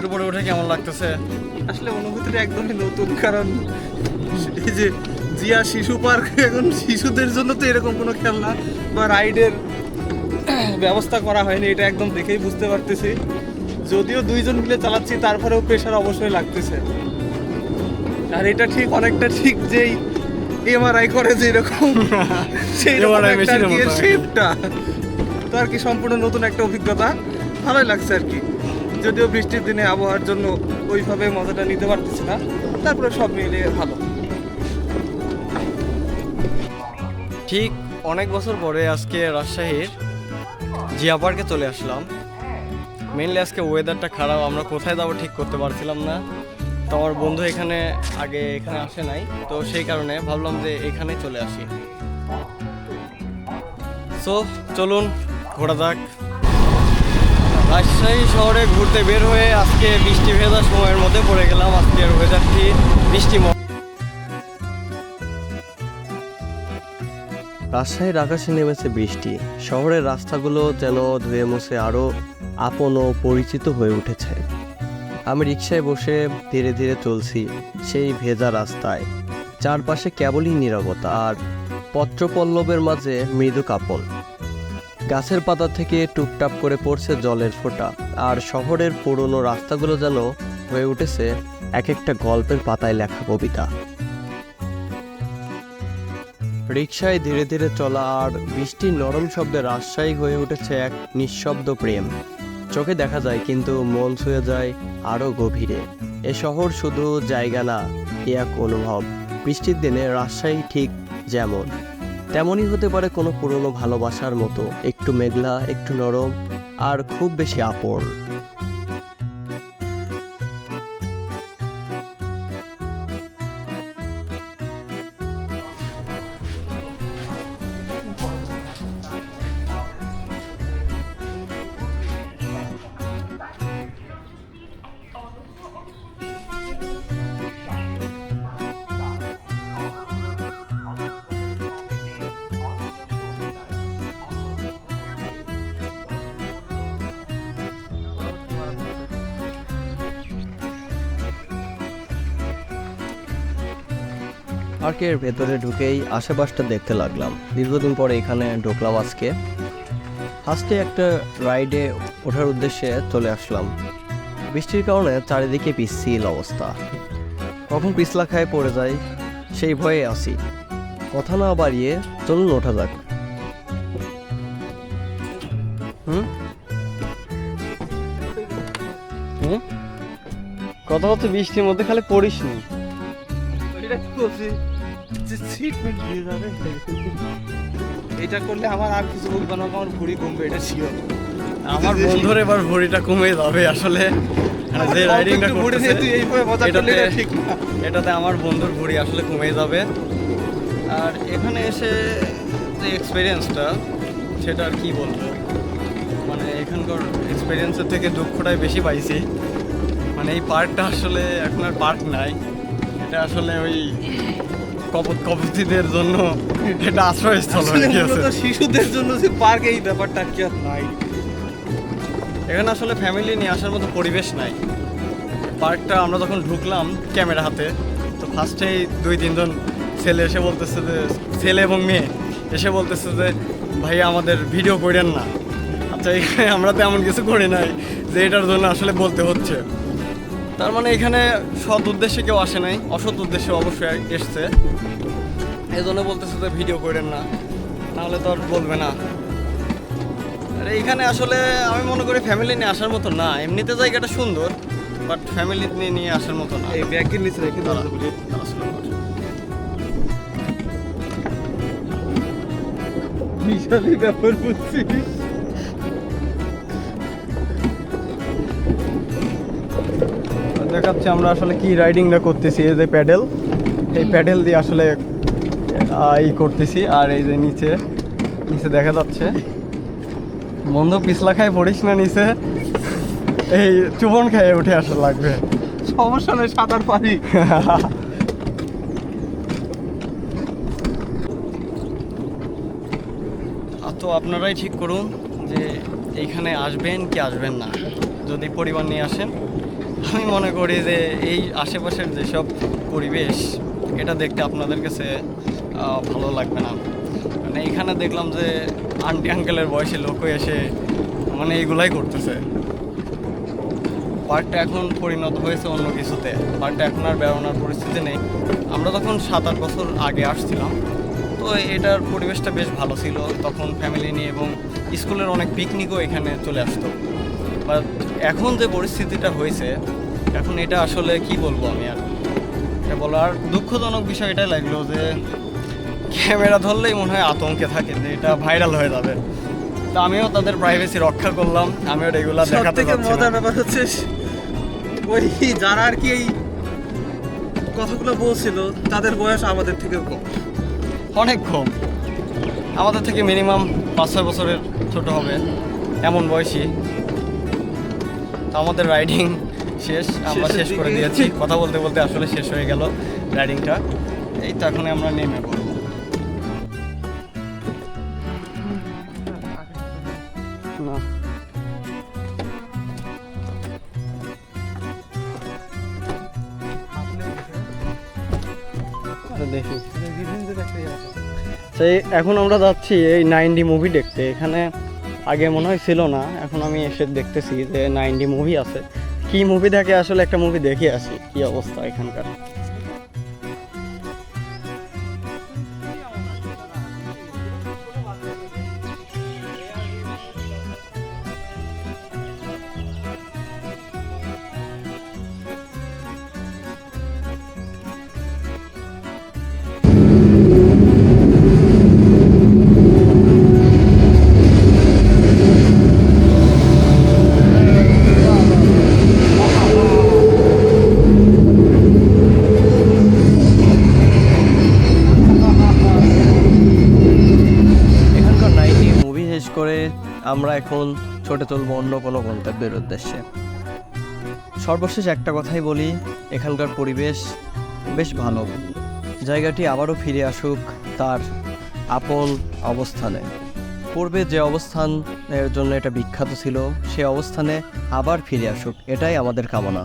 এর উপরে উঠে কেমন লাগতেছে? আসলে অনুভূতিটা একদমই নতুন কারণ এই যে জিয়া শিশু পার্ক এখন শিশুদের জন্য তো এরকম কোনো খেলনা বা রাইডের ব্যবস্থা করা হয়নি এটা একদম দেখেই বুঝতে পারতেছি। যদিও দুইজন মিলে চালাচ্ছি তারপরেও প্রেশার অবশ্যই লাগতেছে। আর এটা ঠিক অনেকটা ঠিক যেই এমআরআই করে যে এরকম সেই। শেপটা তো আর কি সম্পূর্ণ নতুন একটা অভিজ্ঞতা ভালোই লাগছে আর কি। যদিও বৃষ্টির দিনে আবহাওয়ার জন্য ওইভাবে মজাটা নিতে পারতেছি না, তারপরে সব মিলিয়ে ভালো। ঠিক অনেক বছর পরে আজকে রাজশাহীর জিয়া পার্কে চলে আসলাম। মেনলি আজকে ওয়েদারটা খারাপ, আমরা কোথায় যাব ঠিক করতে পারছিলাম না। তো আমার বন্ধু এখানে আগে এখানে আসে নাই, তো সেই কারণে ভাবলাম যে এখানে চলে আসি। সো চলুন, ঘোরা যাক। রাজশাহী শহরে ঘুরতে বের হয়ে আজকে বৃষ্টি ভেজা সময়ের মধ্যে পড়ে গেলাম। আজকের ওয়েদারটি বৃষ্টি রাজশাহীর আকাশে নেমেছে বৃষ্টি। শহরের রাস্তাগুলো যেন ধুয়ে মুছে আরও আপন ও পরিচিত হয়ে উঠেছে। আমি রিক্সায় বসে ধীরে ধীরে চলছি সেই ভেজা রাস্তায়। চারপাশে কেবলই নীরবতা আর পত্রপল্লবের মাঝে মৃদু কাপন গাছের পাতা থেকে টুপটাপ করে পড়ছে জলের ফোঁটা, আর শহরের পুরনো রাস্তাগুলো যেন হয়ে উঠেছে এক একটা গল্পের পাতায় লেখা কবিতা। রিক্সায় ধীরে ধীরে চলা আর বৃষ্টির নরম শব্দে রাজশাহী হয়ে উঠেছে এক নিঃশব্দ প্রেম। চোখে দেখা যায় কিন্তু মন ছুঁয়ে যায় আরও গভীরে। এ শহর শুধু জায়গা না, এ এক অনুভব। বৃষ্টির দিনে রাজশাহী ঠিক যেমন। তেমনই হতে পারে কোনো পুরনো ভালোবাসার মতো, একটু মেঘলা, একটু নরম, আর খুব বেশি আপন পার্কের ভেতরে ঢুকেই আশেপাশটা দেখতে লাগলাম। দীর্ঘদিন পরে এখানে ঢুকলাম আজকে। ফার্স্টে একটা রাইডে ওঠার উদ্দেশ্যে চলে আসলাম। বৃষ্টির কারণে চারিদিকে পিচ্ছিল অবস্থা। কখন পিছলা খায় পড়ে যায়, সেই ভয়ে আসি কথা না বাড়িয়ে চলুন ওঠা যাক। হুম? হুম? কথা হচ্ছে বৃষ্টির মধ্যে খালি পড়িস নি এটা কি যে সিট দিয়ে যাবে। এটা করলে আমার আর কিছু বলব না আমার ভুড়ি কমবে এটা শিওর আমার বন্ধুর এবার ভরিটা কমে যাবে আসলে। যে রাইডিংটা ভুড়ি নিয়ে তুই এইভাবে মজা করলে এটা ঠিক না। এটাতে আমার বন্ধুর ভরি আসলে কমে যাবে। আর এখানে এসে যে এক্সপিরিয়েন্সটা সেটা আর কি বলব? মানে এখানকার এক্সপিরিয়েন্সের থেকে দুঃখটাই বেশি পাইছি। মানে এই পার্কটা আসলে এখন আর পার্ক নাই। এটা আসলে ওই কপত কপতিদের জন্য এটা আশ্রয়স্থল হয়ে গিয়েছে শিশুদের জন্য যে পার্ক এই ব্যাপারটা কি আর নাই। এখানে আসলে ফ্যামিলি নিয়ে আসার মতো পরিবেশ নাই। পার্কটা আমরা যখন ঢুকলাম ক্যামেরা হাতে তো ফার্স্টেই দুই তিনজন ছেলে এসে বলতেছে যে ছেলে এবং মেয়ে এসে বলতেছে যে ভাইয়া আমাদের ভিডিও করেন না। আচ্ছা এখানে আমরা তো এমন কিছু করি নাই যে এটার জন্য আসলে বলতে হচ্ছে। তার মানে এখানে সৎ উদ্দেশ্যে কেউ আসে নাই অসৎ উদ্দেশ্যে অবশ্যই এসছে। এই জন্য বলতেছে যে ভিডিও করেন না নাহলে তো আর বলবে না। আর এইখানে আসলে আমি মনে করি ফ্যামিলি নিয়ে আসার মতো না এমনিতে জায়গাটা সুন্দর বাট ফ্যামিলি নিয়ে নিয়ে আসার মতো না। এই ব্যাগের নিচে রেখে দাঁড়া, বিশালই ব্যাপার বুঝছিস? দেখাচ্ছে আমরা আসলে কি রাইডিংটা করতেছি এই যে প্যাডেল এই প্যাডেল দিয়ে আসলে ই করতেছি আর এই যে নিচে নিচে দেখা যাচ্ছে। বন্ধু পিছলা খায় পড়িস না নিচে? এই চুবন খায় উঠে আসা লাগবে। সমস্যা নেই সাঁতার পারি। তো আপনারাই ঠিক করুন যে এইখানে আসবেন কি আসবেন না। যদি পরিবার নিয়ে আসেন আমি মনে করি যে এই আশেপাশের যেসব পরিবেশ, এটা দেখতে আপনাদের কাছে ভালো লাগবে না। মানে এখানে দেখলাম যে আন্টি আঙ্কেলের বয়সে লোকও এসে মানে এইগুলাই করতেছে। পার্কটা এখন পরিণত হয়েছে অন্য কিছুতে। পার্কটা এখন আর বেরোনোর পরিস্থিতি নেই। আমরা তখন সাত আট বছর আগে আসছিলাম। তো এটার পরিবেশটা বেশ ভালো ছিল। তখন ফ্যামিলি নিয়ে এবং স্কুলের অনেক পিকনিকও এখানে চলে আসতো। বাট এখন যে পরিস্থিতিটা হয়েছে এখন এটা আসলে কি বলব আমি আর? এটা বলার দুঃখজনক বিষয় এটাই লাগল যে ক্যামেরা ধরলেই মনে হয় আতঙ্কে থাকে যে এটা ভাইরাল হয়ে যাবে। তো আমিও তাদের প্রাইভেসি রক্ষা করলাম আমিও রেগুলার দেখাতে থেকে মজার ব্যাপার হচ্ছে ওই যারা আর কি এই কথাগুলো বলছিল তাদের বয়স আমাদের থেকে কম। অনেক কম। আমাদের থেকে মিনিমাম পাঁচ ছয় বছরের ছোট হবে এমন বয়সী। তো আমাদের রাইডিং শেষ আমরা শেষ করে দিয়েছি। কথা বলতে বলতে আসলে শেষ হয়ে গেল রাইডিংটা এই তো এখন আমরা নেমে পড়ব। না। আরে দেখি। সেই এখন আমরা যাচ্ছি এই নাইনডি মুভি দেখতে। এখানে আগে মনে হয় ছিল না, এখন আমি এসে দেখতেছি যে নাইনটি মুভি আছে। কি মুভি দেখে আসলে একটা মুভি দেখে আসি, কি অবস্থা এখানকার এখানকার? আমরা এখন ছোটে তুলব অন্য কোনো গন্তব্যের উদ্দেশ্যে। সর্বশেষ একটা কথাই বলি, এখানকার পরিবেশ বেশ ভালো। জায়গাটি আবারও ফিরে আসুক তার আপন অবস্থানে। পূর্বে যে অবস্থানের জন্য এটা বিখ্যাত ছিল, সে অবস্থানে আবার ফিরে আসুক, এটাই আমাদের কামনা।